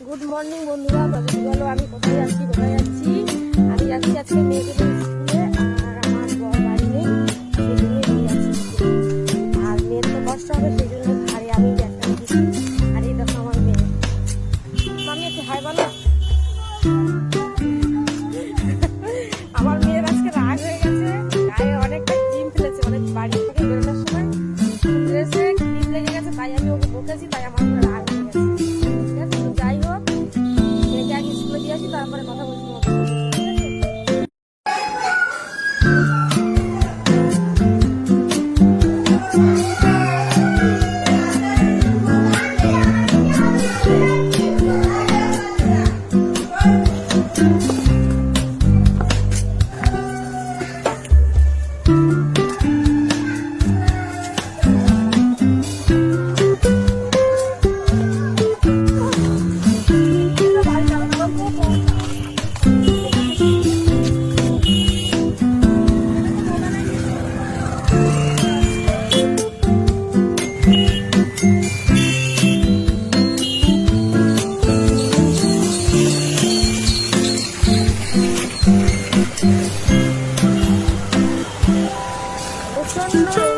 Good morning বন্ধুরা। তবে বলো, আমি কোথায় যাচ্ছি কোথায় যাচ্ছি আমি যাচ্ছি আজকে মেয়েকে স্কুলে, আর আমার বর বাড়ি নেই যাচ্ছি আর মেয়ের তো কষ্ট হবে সেই জন্য আমি ব্যাগটা দিচ্ছি। আর এই দেখো আমার মেয়ে। আমি একটু হাই বলো। আমার মেয়ের আজকে রাগ হয়ে গেছে, গায়ে অনেকটা ক্রিম ফেলেছে অনেক বাড়ি থেকে Thank you.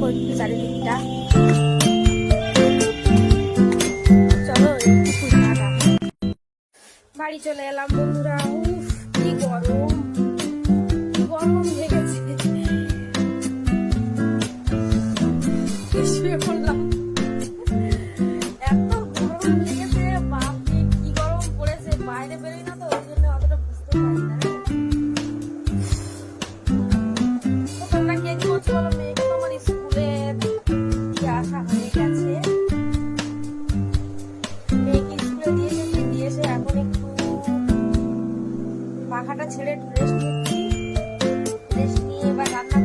দেখো একটু চারিদিকটা চলো বাড়ি চলে এলাম বন্ধুরা। উফ, কি গরম। গরম লেগেছে। শুয়ে পড়লাম। এত গরম লেগেছে, বাপরে, কি গরম পড়েছে, বাইরে বেরোই না পাখাটা ছেড়ে একটু রেস্ট নিচ্ছি নিয়ে এবার রান্না